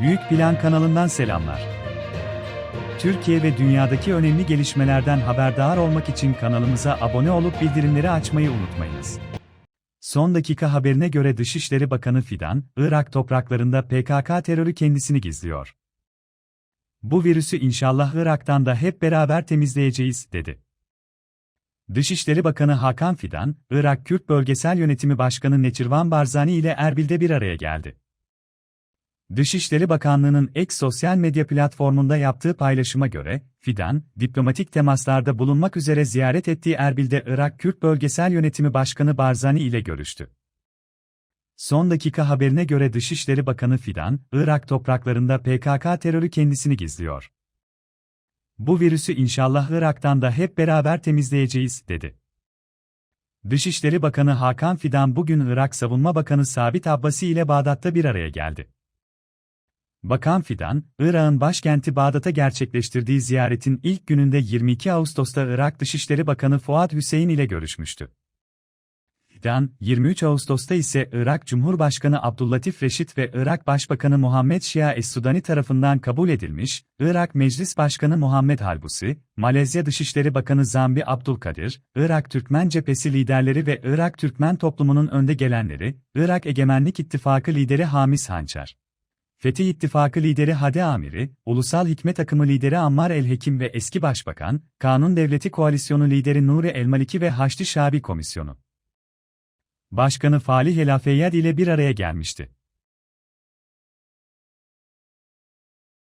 Büyük Plan kanalından selamlar. Türkiye ve dünyadaki önemli gelişmelerden haberdar olmak için kanalımıza abone olup bildirimleri açmayı unutmayınız. Son dakika haberine göre Dışişleri Bakanı Fidan, Irak topraklarında PKK terörü kendisini gizliyor. Bu virüsü inşallah Irak'tan da hep beraber temizleyeceğiz, dedi. Dışişleri Bakanı Hakan Fidan, Irak Kürt Bölgesel Yönetimi Başkanı Neçirvan Barzani ile Erbil'de bir araya geldi. Dışişleri Bakanlığı'nın ek sosyal medya platformunda yaptığı paylaşıma göre, Fidan, diplomatik temaslarda bulunmak üzere ziyaret ettiği Erbil'de Irak Kürt Bölgesel Yönetimi Başkanı Barzani ile görüştü. Son dakika haberine göre Dışişleri Bakanı Fidan, Irak topraklarında PKK terörü kendisini gizliyor. Bu virüsü inşallah Irak'tan da hep beraber temizleyeceğiz, dedi. Dışişleri Bakanı Hakan Fidan bugün Irak Savunma Bakanı Sabit Abbasi ile Bağdat'ta bir araya geldi. Bakan Fidan, Irak'ın başkenti Bağdat'a gerçekleştirdiği ziyaretin ilk gününde 22 Ağustos'ta Irak Dışişleri Bakanı Fuat Hüseyin ile görüşmüştü. Fidan, 23 Ağustos'ta ise Irak Cumhurbaşkanı Abdüllatif Reşit ve Irak Başbakanı Muhammed Şia Es-Sudani tarafından kabul edilmiş, Irak Meclis Başkanı Muhammed Halbusi, Malezya Dışişleri Bakanı Zambi Abdülkadir, Irak Türkmen Cephesi liderleri ve Irak Türkmen toplumunun önde gelenleri, Irak Egemenlik İttifakı lideri Hamis Hançer. Fetih İttifakı lideri Hade Amiri, Ulusal Hikmet Akımı lideri Ammar El-Hekim ve eski başbakan, Kanun Devleti Koalisyonu lideri Nuri El-Maliki ve Haçlı Şabi Komisyonu. Başkanı Falih El-Afeyyad ile bir araya gelmişti.